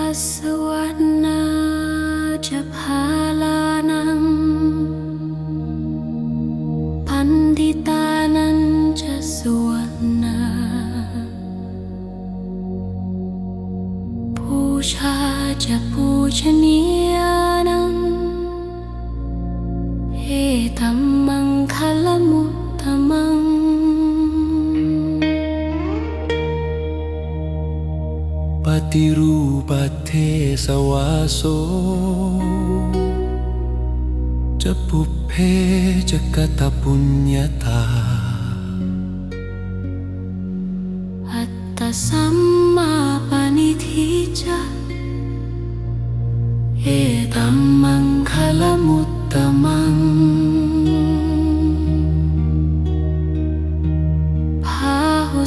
อาสวัตนาจะพา ตัมมังคลมุตตมังพาหุ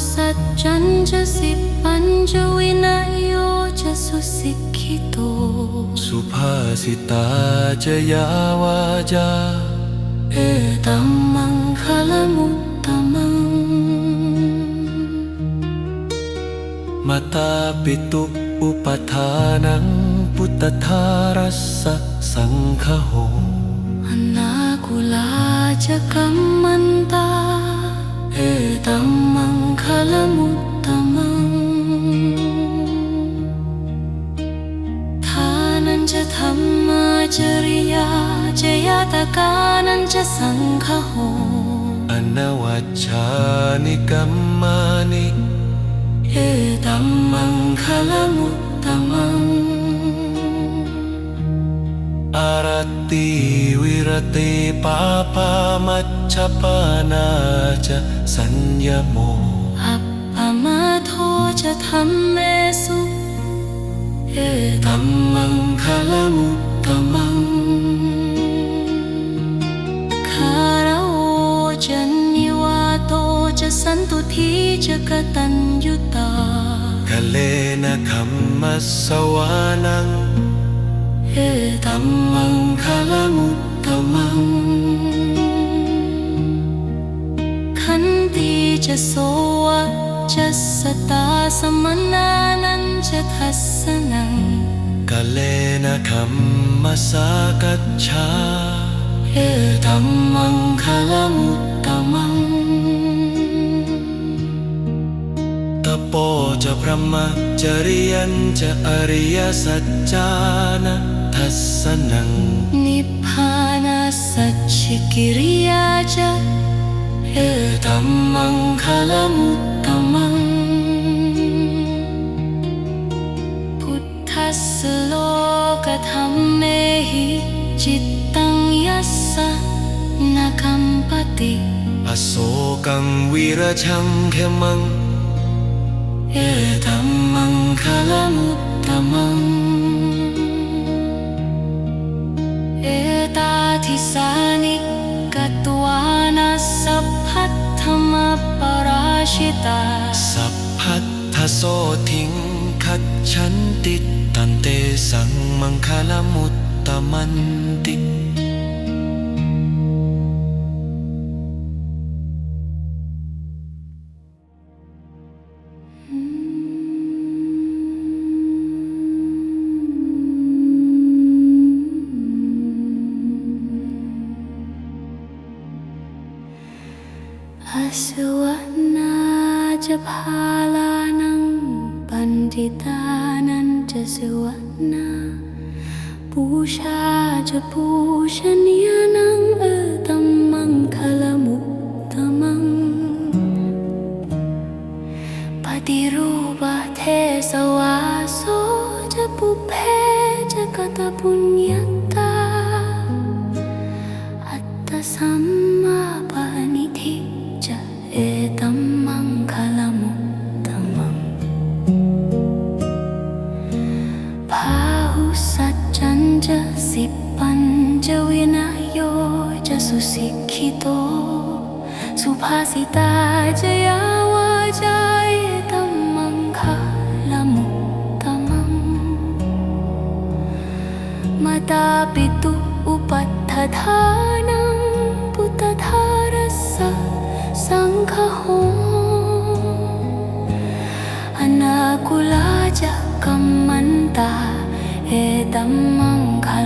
ตสุภาสิตาจะยาวาจาเอตัมมังคลมุตตมังมาตาปิตุอุปทานังพุทธทารัสสะสังคโหอนาคุลาจะกัมมันตา เอตัมมังคลมุตตมังทานันจะธรรมาจริยาจะยาตกานันจะสังคโหอนวัชชานิกัมมานิเอตัมมังคลมุตตมัง อารัตติวิรติปาปามัชฌปานาจะสัญญโมอัปปมาโทจะทำเมสุเอตัมมังคลมุตตมังคารโอจันนิวาโตจะสันตุทีจะกตัญยุตากะเลนะคัมมัสสวานัง เอตัมมังคลมุตตมัง ขันติจะโสวะจะสตาสมนานันจะทัสสนังกะเลนะคัมมัสสากัจฉาเอตัมมังคลมุตตมัง โปจะพระมจริยันจะอริยสัจจานะทัสสนัง นิพพานาสัจฉิกิริยาจะเอตัมมังคลมุตตมัง พุทธัสสะโลกธรรมเมหิจิตตังยัสสะนาคัมปติ อโศกังวีรชังเขมัง เอตัมมังคลมุตตมัง เอตาทิสานิกตวานาสัพพัทธรรมปราชิตา สัพพัทธโสทิงคัจฉันติตันเตสังมังคลมุตตมันติ สวนาจะพาลานัง ปันติตานันจะสวนาปูชาจะปูชนียนังเอ สิปัญจวินัยโยจะสุสิกขิโต สุภาสิตาจะยาวาจาเอตัมมังคลมุตตมังมาตาปิตุอุปัฏฐทานังพุทธารัสสะสังคโหอนาคุลาจะกัมมันตาเอตัมมังคลมุตตมังทา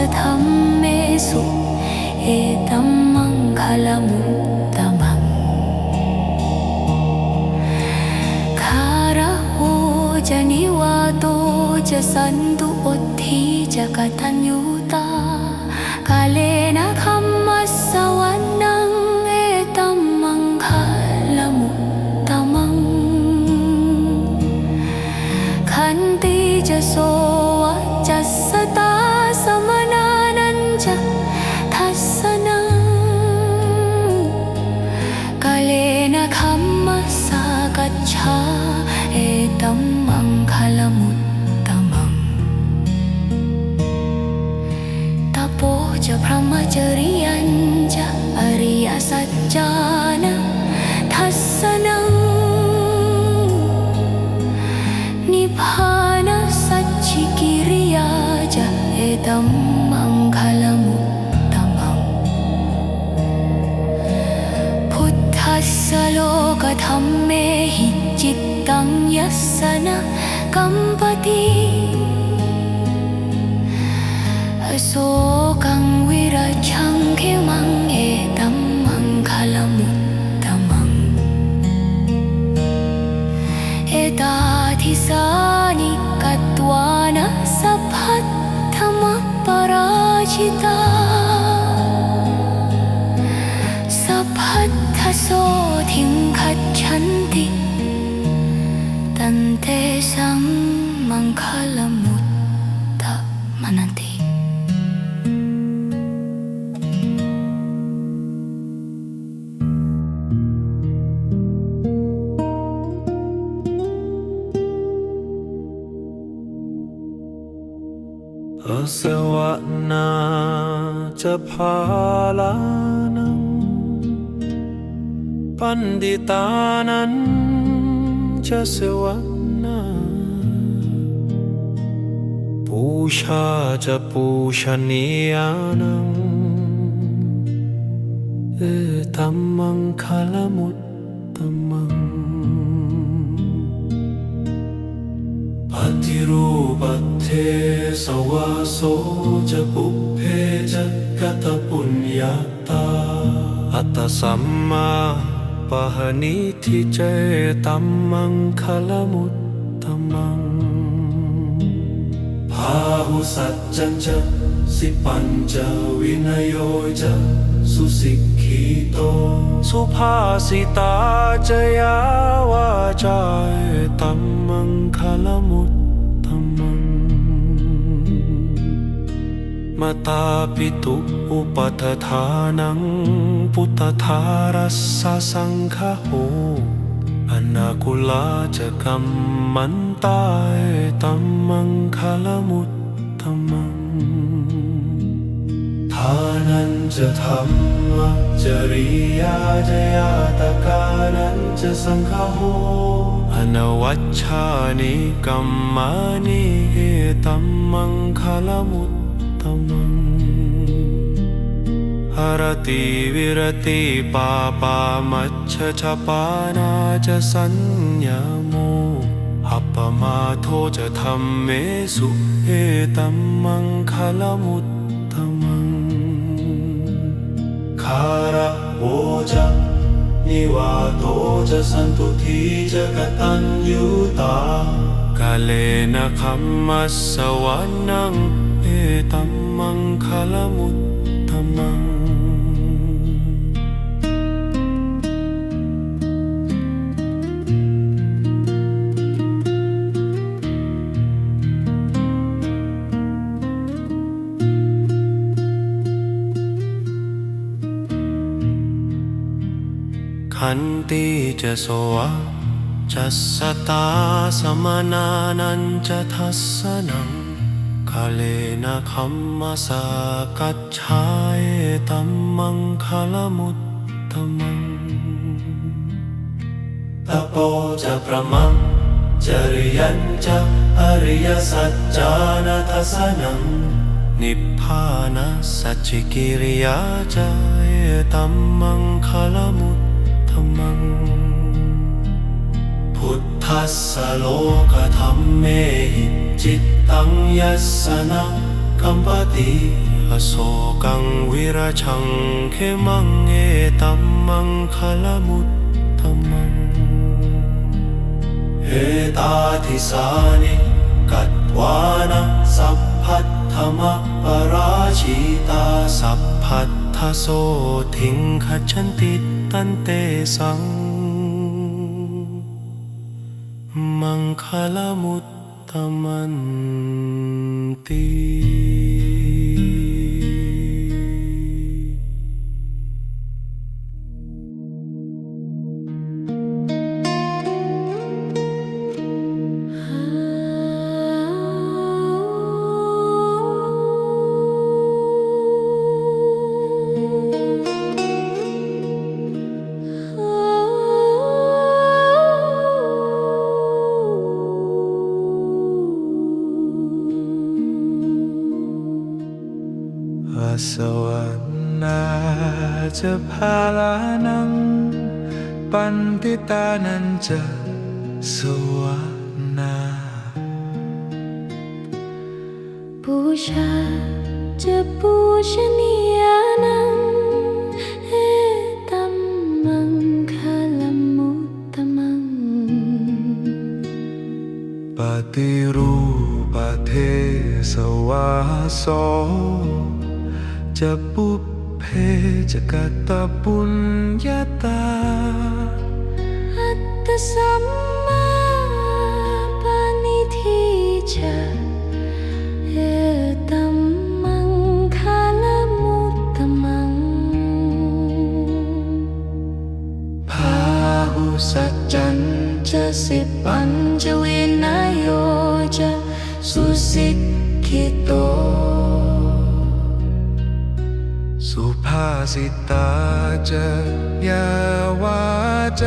จะทำเมสุเอตัมมังคลมุตมังคาระโหจะนิวาโตจะสันตุอดทีจะกตัญญูตากาเลนะคัมมัสสวรรนังเอตัมมังคลมุตมังขันติจะโสวะจัสสตา निभासच्चिकिरिया चिदं मङ्गलमुत्तमम्। उत्तमं बुद्धोकथं मेहि चित्तं यस्स न कम्पती สวะนาจะพาลานังปันดิตานันจะสวะนาปูชาจะปูชนียานังเอตัมมังคลมุต รูปัเทสวาโสจะปุเพจะกตปุญญาตา อัตสัมมาปะหนิทิเจตัมมังคลมุตตมังพาหุสัจจันจะสิปัญจวินโยจะสุสิกขีโต สุภาสิตาจยาวาจาตัมมังคลมุต มาตาปิตุอุปัฏฐานัง พุทธทารัสสะสังฆโหอนาคุลาจะกัมมันตายตัมมังคลมุตตมังทานันจะธรรมจริยาจะยาตกานันจะสังฆโหอนวัชชานิกัมมานิเหรรมานาจะสัญญาโมอัปปมาโทจะธรรมเมสุเอตัมมังคลมุต हरति विरति पापामच्छपाना च संयमो अपमाथोजथं मे एतं मङ्गलमुत्तमम् खार ओज निवातो च सन्तु जगतंूता कलेन खम्मः सवर्णम् ตัมมังคลมุตตมัง ขันติจะสวะจัสตาสมานานันจะทัสสนัง कलेन खलेन कच्छायेतं मङ्खलमुत्तमम् तपो च भ्रमं तपोचभ्रम चर्यच्च हर्यसच्चानसनं निफानसचिकिर्या चेतं मङ्खलमुत्तमम् ทัสสะสัจจิกิริยาจายตัมมังคลมุตตมังพุทธัสสะโลกธรรมเมหิจิตตังยัสสนะกัมปติอโศกังวิราชังเขมังเอตัมมังคลมุตตมังเอตาทิสานิกัตวานะสัพพัทธมะปราชิตาสัพพัทธโสทิงขจันติตันเตสัง खलमुत्तम จะพาลานัง ปันติตานันจะสวนาบูชาจะบูชนียานังเอตัมมังคลมุตตมัง ปฏิรูปเทสวาโสจะปุพเพ จะกตปุญญาตา อัตตสัมมาปณิทิจาเอตัมมังคลมุตตมัง พาหุสัจจันจะสิบปัญจวินัยโยจะสุสิกขิโต สุภาสิตาจะยาวาจ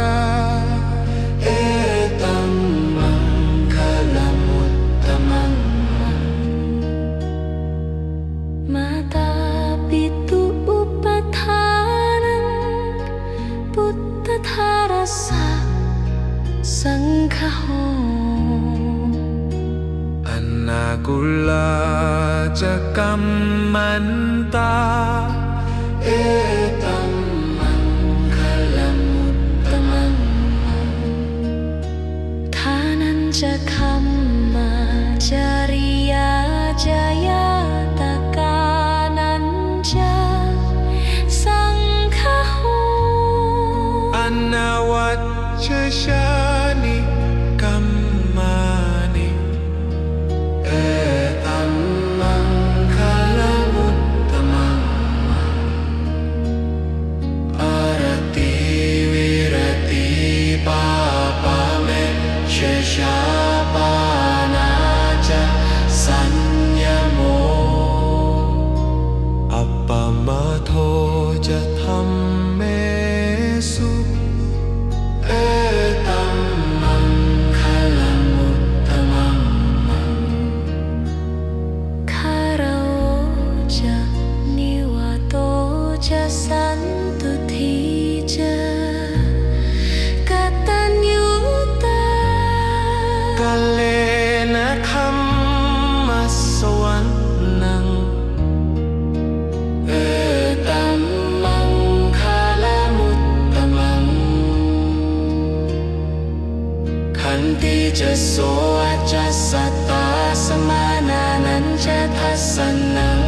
จะโสอาจะสตตาสมานานันจะทัสนัง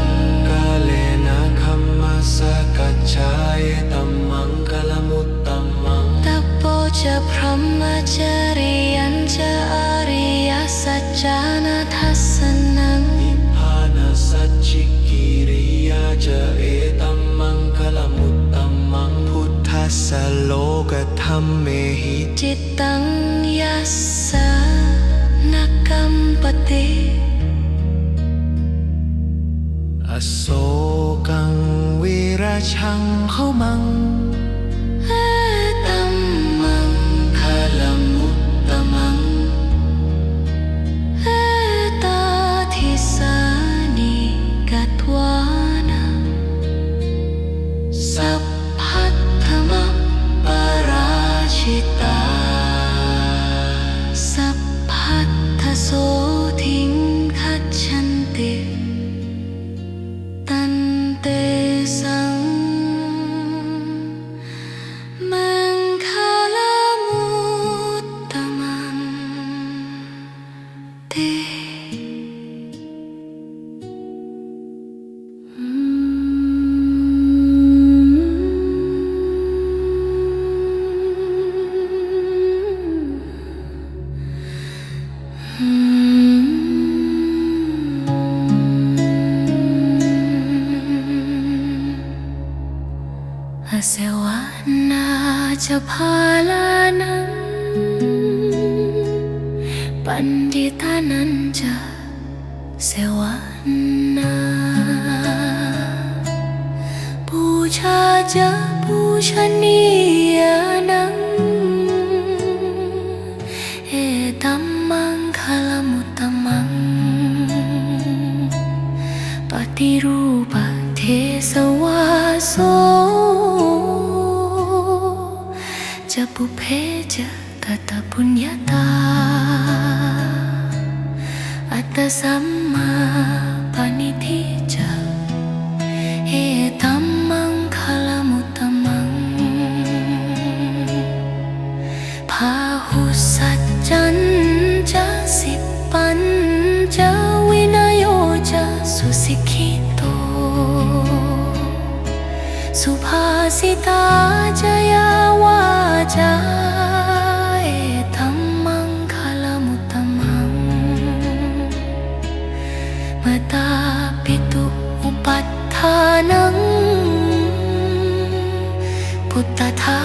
กาเลนะคัมมาสกัจชายตัมมังกลมุตตัมมังตัปโปจะพรหมจริยันจะอริยสัจจานาทัสนังนิพานสัจจิกิริยาจะเอตัมมังกลมุตตัมมังพุทธัสโลกธรรมเมหิจิตต पते असोकं वीरशङ्खमम् ो च पुे च तत् पुण्यता अथ समा पनिधि च। वाच एतं मता मतापितु उपत्थानं पुत्तथा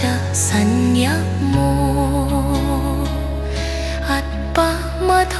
จะสัญญโม อัดปะมะโท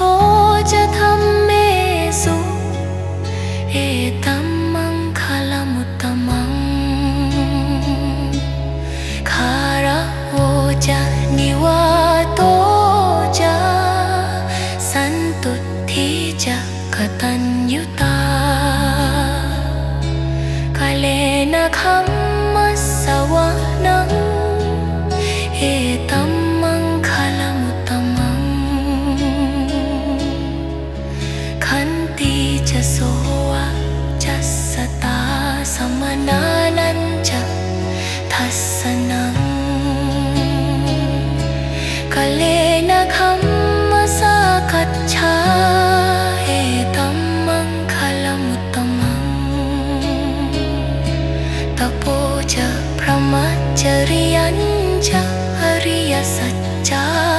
저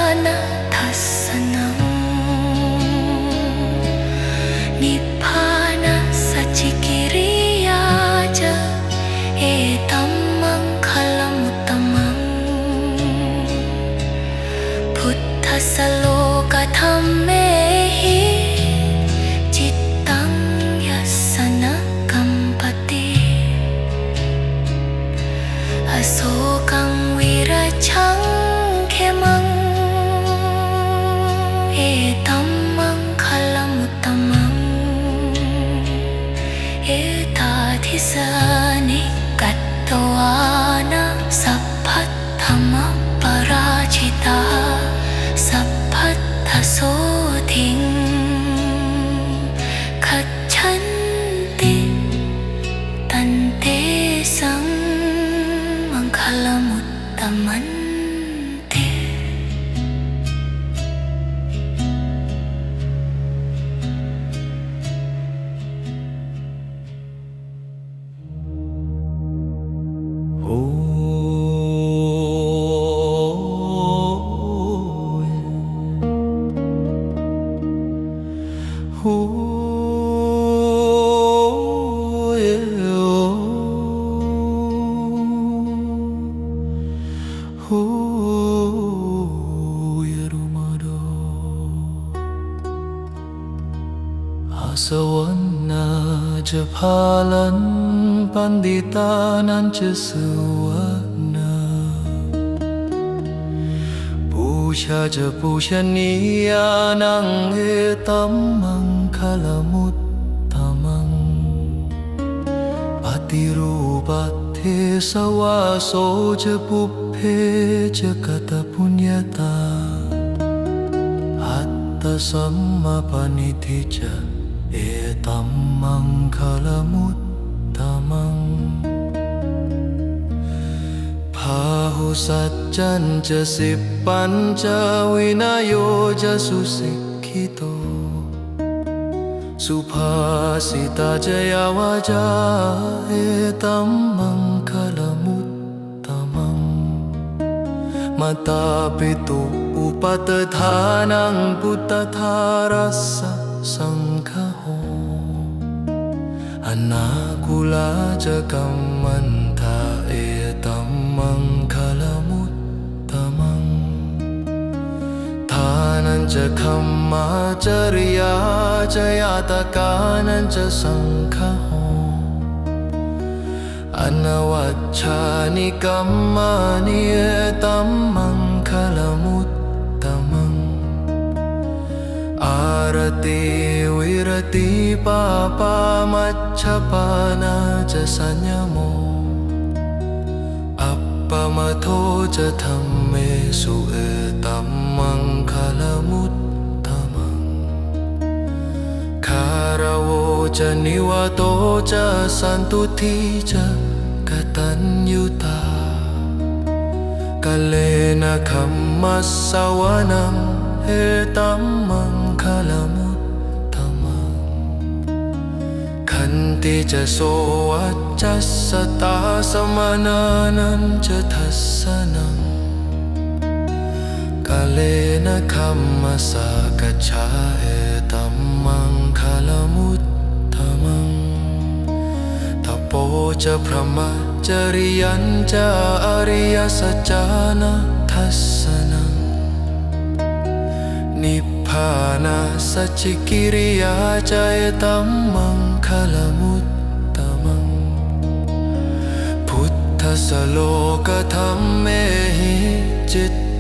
นดิตานั้นจะสวรรค์บูชาจะบูชนียานังเอตัมมังคลมุตตมังปฏิรูปัตเทสวาโสจะปุเพจะกตปุญญาตาอัตตสัมมาปณิทิจาเอตัมมังคลมุต हाहु सच्चञ्च सिप्पञ्च हु सचि पञ्चविनयोजसुसि सुभाषितजयवजायतं मङ्गलमुत्तमम् मतापितु पुतथारस सङ्घो हन्नाकुलाजकं मन् च र्याच यातकान् च शङ्खः। अन्नवच्छानि कम्मा नियतं आरते विरति पापामच्छपाना च संयमो। अपमथोजथं मे सुग มุตตมัง คารโวจะนิวโตจะสันตุทีจะกตัญยุตากะเลนะคัมมัสสวนังเอตัมมังคลมุตตมังขันติจะโสวัจจัสสตาสมานานันจะทัสสนัง กาเลนะคัมมาสากัจฉาเอตัมมังคลมุตตมังทปโปจะพระมัจจริยันจะอริยสัจจานะทัสสนังนิพพานาสัจจิกิริยาใจตัมมังคลมุตตมัง พุทธสโลกธรรมเมหิจิต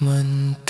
เ